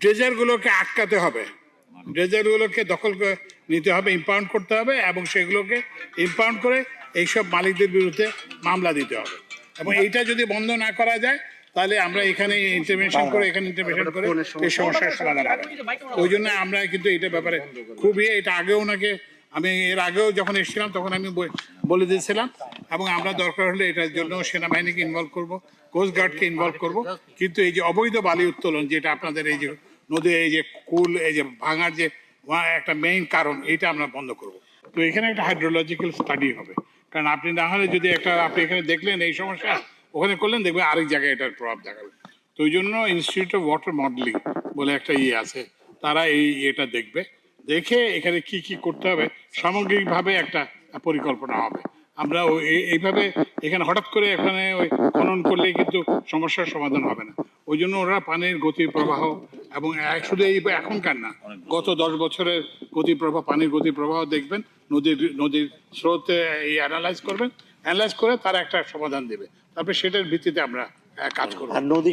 ড্রেজারগুলোকে আটকাতে হবে। ড্রেজারগুলোকে দখল করে নিতে হবে ইম্পাউন্ড করতে হবে এবং সেগুলোকে ইম্পাউন্ড করে এইসব মালিকদের বিরুদ্ধে মামলা দিতে হবে। এবং এইটা যদি বন্ধ না করা যায় তাহলে আমরা এখানে ইন্টারভেনশন করে এখানে ইন্টারভেনশন করে এই সমস্যার সমাধান হবে। ওই জন্য আমরা কিন্তু এটা ব্যাপারে খুবই এটা আগেও ওনাকে আমি এর আগেও যখন এসেছিলাম তখন আমি বলে দিয়েছিলাম। এবং আমরা দরকার হলে এটার জন্য সেনাবাহিনীকে ইনভলভ করব কোস্ট গার্ডকে ইনভলভ করব। কিন্তু এই যে অবৈধ বালি উত্তোলন যেটা আপনাদের এই যে নদী এই যে কুল, এই যে ভাঙার যে একটা মেইন কারণ এটা আমরা বন্ধ করব। তো এখানে একটা হাইড্রোলজিক্যাল স্টাডি হবে। কারণ আপনি না হলে যদি একটা, আপনি এখানে দেখলেন এই সমস্যা, ওখানে করলেন, দেখবেন আরেক জায়গায় এটার প্রভাব দেখাবে। তো ওই জন্য ইনস্টিটিউট অফ ওয়াটার মডেলিং বলে একটা ইয়ে আছে, তারা এই এটা দেখবে। দেখে এখানে কি কি করতে হবে, সামগ্রিকভাবে একটা পরিকল্পনা হবে। আমরা ওই এইভাবে এখানে হঠাৎ করে এখানে ওই খনন করলে কিন্তু সমস্যার সমাধান হবে না। ওই জন্য ওরা পানির গতি প্রবাহ এবং শুধু এই এখনকার না। গত দশ বছরের গতি প্রবাহ পানির গতি প্রবাহ দেখবেন নদীর নদীর স্রোতে এই অ্যানালাইজ করবেন অ্যানালাইজ করে তার একটা সমাধান দেবে। তারপরে সেটার ভিত্তিতে আমরা কাজ করব। আর নদী